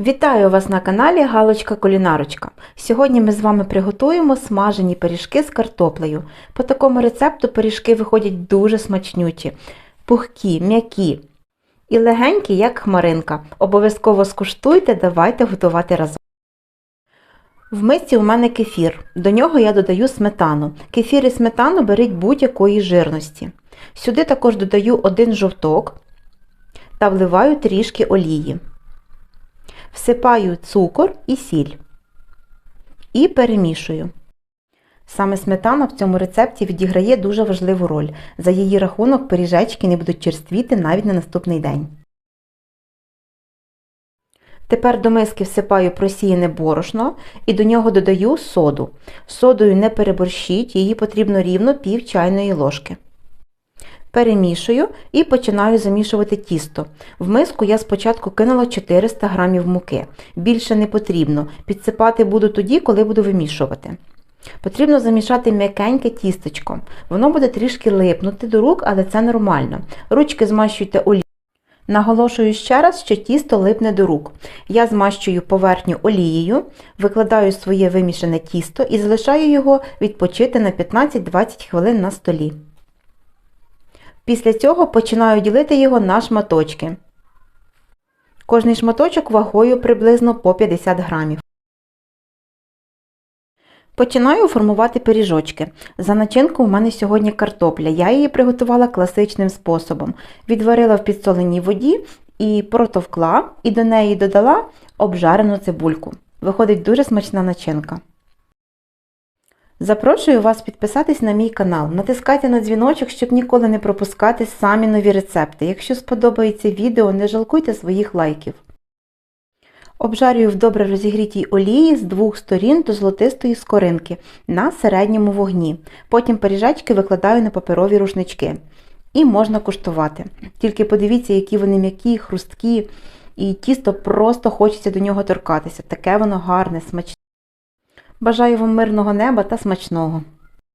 Вітаю вас на каналі Галочка Кулінарочка. Сьогодні ми з вами приготуємо смажені пиріжки з картоплею. По такому рецепту пиріжки виходять дуже смачнючі, пухкі, м'які і легенькі, як хмаринка. Обов'язково скуштуйте, давайте готувати разом. В мисці у мене кефір. До нього я додаю сметану. Кефір і сметану беріть будь-якої жирності. Сюди також додаю один жовток та вливаю трішки олії. Всипаю цукор і сіль і перемішую. Саме сметана в цьому рецепті відіграє дуже важливу роль. За її рахунок пиріжечки не будуть черствіти навіть на наступний день. Тепер до миски всипаю просіяне борошно і до нього додаю соду. Содою не переборщіть, її потрібно рівно пів чайної ложки. Перемішую і починаю замішувати тісто. В миску я спочатку кинула 400 г муки. Більше не потрібно. Підсипати буду тоді, коли буду вимішувати. Потрібно замішати м'якеньке тістечко. Воно буде трішки липнути до рук, але це нормально. Ручки змащуйте олією. Наголошую ще раз, що тісто липне до рук. Я змащую поверхню олією, викладаю своє вимішане тісто і залишаю його відпочити на 15-20 хвилин на столі. Після цього починаю ділити його на шматочки. Кожний шматочок вагою приблизно по 50 грамів. Починаю формувати пиріжочки. За начинку у мене сьогодні картопля. Я її приготувала класичним способом. Відварила в підсоленій воді і протовкла, і до неї додала обжарену цибульку. Виходить дуже смачна начинка. Запрошую вас підписатись на мій канал. Натискайте на дзвіночок, щоб ніколи не пропускати самі нові рецепти. Якщо сподобається відео, не жалкуйте своїх лайків. Обжарюю в добре розігрітій олії з двох сторін до золотистої скоринки на середньому вогні. Потім пиріжечки викладаю на паперові рушнички. І можна куштувати. Тільки подивіться, які вони м'які, хрусткі, і тісто просто хочеться до нього торкатися. Таке воно гарне, смачне. Бажаю вам мирного неба та смачного!